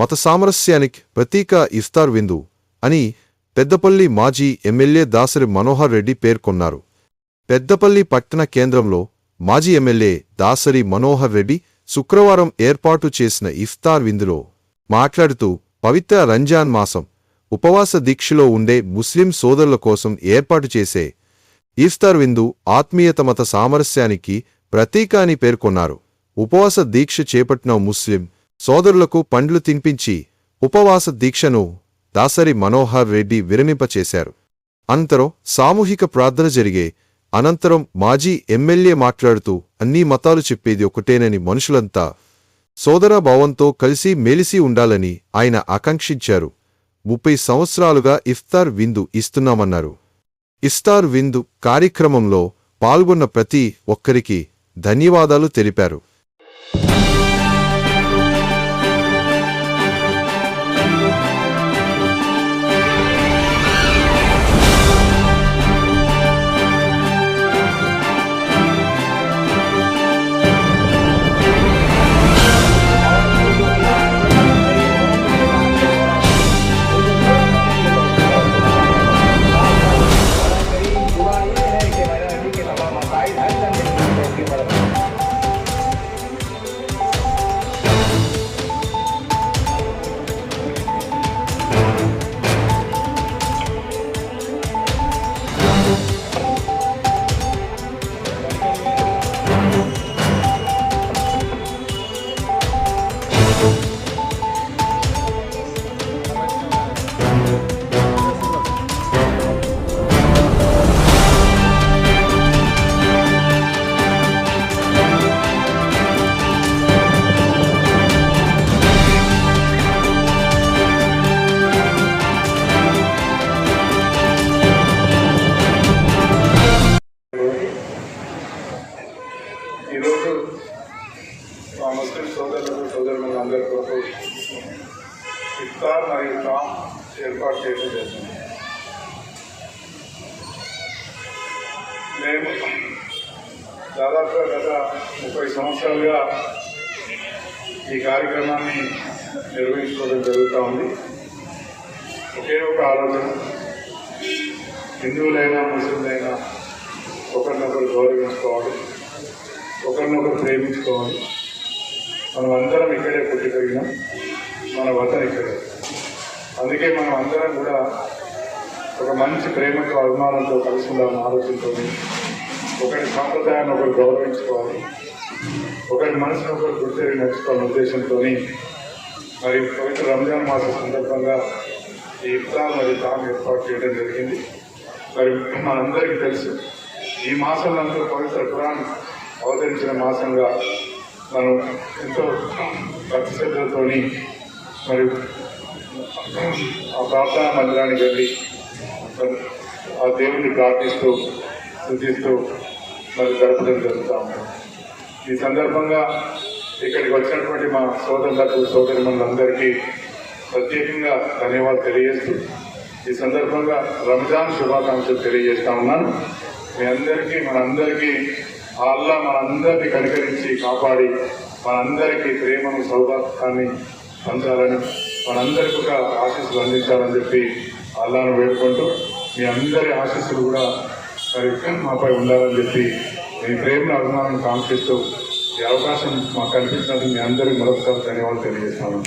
మత సామరస్యానికి ప్రతీక ఇఫ్తార్ విందు అని పెద్దపల్లి మాజీ ఎమ్మెల్యే దాసరి మనోహర్ రెడ్డి పేర్కొన్నారు. పెద్దపల్లి పట్టణ కేంద్రంలో మాజీ ఎమ్మెల్యే దాసరి మనోహర్ రెడ్డి శుక్రవారం ఏర్పాటు చేసిన ఇఫ్తార్ విందులో మాట్లాడుతూ పవిత్ర రంజాన్ మాసం ఉపవాస దీక్షలో ఉండే ముస్లిం సోదరుల కోసం ఏర్పాటు చేసే ఇఫ్తార్ విందు ఆత్మీయత మత సామరస్యానికి ప్రతీక అని పేర్కొన్నారు. ఉపవాస దీక్ష చేపట్టిన ముస్లిం సోదరులకు పండ్లు తినిపించి ఉపవాస దీక్షను దాసరి మనోహర్ రెడ్డి విరమింపచేశారు. అనంతరం సామూహిక ప్రార్థన జరిగే అనంతరం మాజీ ఎమ్మెల్యే మాట్లాడుతూ అన్ని మతాలు చెప్పేది ఒకటేనని మనుషులంతా సోదరభావంతో కలిసి మెలిసి ఉండాలని ఆయన ఆకాంక్షించారు. ముప్పై సంవత్సరాలుగా ఇఫ్తార్ విందు ఇస్తున్నామన్నారు. ఇఫ్తార్ విందు కార్యక్రమంలో పాల్గొన్న ప్రతి ఒక్కరికి ధన్యవాదాలు తెలిపారు. ఈరోజు మా ముస్లిం సోదరులకు సోదరులకు అందరి కొరకు ఇఫ్తార్ మరియు టామ్ ఏర్పాటు చేయడం జరిగింది. మేము దాదాపుగా గత ముప్పై సంవత్సరాలుగా ఈ కార్యక్రమాన్ని నిర్వహించుకోవడం జరుగుతూ ఉంది. ఒకే ఒక ఆలోచన. హిందువులైనా ముస్లింలైనా ఒకరినొకరు గౌరవించుకోవాలి. ఒకరినొకరు ప్రేమించుకోవాలి. మనం అందరం ఇక్కడే పుట్టి పెరిగినాం మన వతన ఇక్కడే. అందుకే మనం అందరం కూడా ఒక మంచి ప్రేమతో అభిమానంతో కలిసి ఉండాలని ఆలోచనతో ఒకరి సాంప్రదాయాన్ని ఒకరు గౌరవించుకోవాలి. ఒకరి మనసును ఒకరు గుర్తెరి నడుచుకోవాలనే ఉద్దేశంతో మరి పవిత్ర రంజాన్ మాస సందర్భంగా ఈ ఇఫ్తార్ మరియు తాము ఏర్పాటు చేయడం జరిగింది. మరి మనందరికీ తెలుసు ఈ మాసంలో అందరూ పవిత్ర పురాణం అవతరించిన మాసంగా మనం ఎంతో భక్తిశ్రద్ధలతో మరి ఆ ప్రార్థనా మందిరానికి వెళ్ళి ఆ దేవుడిని ప్రార్థిస్తూ స్థుతిస్తూ మరి గడపడం జరుగుతాము ఈ సందర్భంగా ఇక్కడికి వచ్చినటువంటి మా సోదరులకు సోదరిమణులందరికీ ప్రత్యేకంగా ధన్యవాదాలు తెలియజేస్తూ ఈ సందర్భంగా రంజాన్ శుభాకాంక్షలు తెలియజేస్తా ఉన్నాను. మీ అందరికీ మనందరికీ ఆ అల్లా మనందరినీ కనికరించి కాపాడి మనందరికీ ప్రేమను సౌభాగ్యాన్ని పంచాలని మనందరికీ ఒక ఆశీస్సులు అందించాలని చెప్పి అల్లాను వేడుకుంటూ మీ అందరి ఆశీస్సులు కూడా మరి మాపై ఉండాలని చెప్పి మీ ప్రేమను అభిమానం కాంక్షిస్తూ ఈ అవకాశం మాకు కల్పించినందుకు మీ అందరికీ మరొకసారి ధన్యవాదాలు తెలియజేస్తాను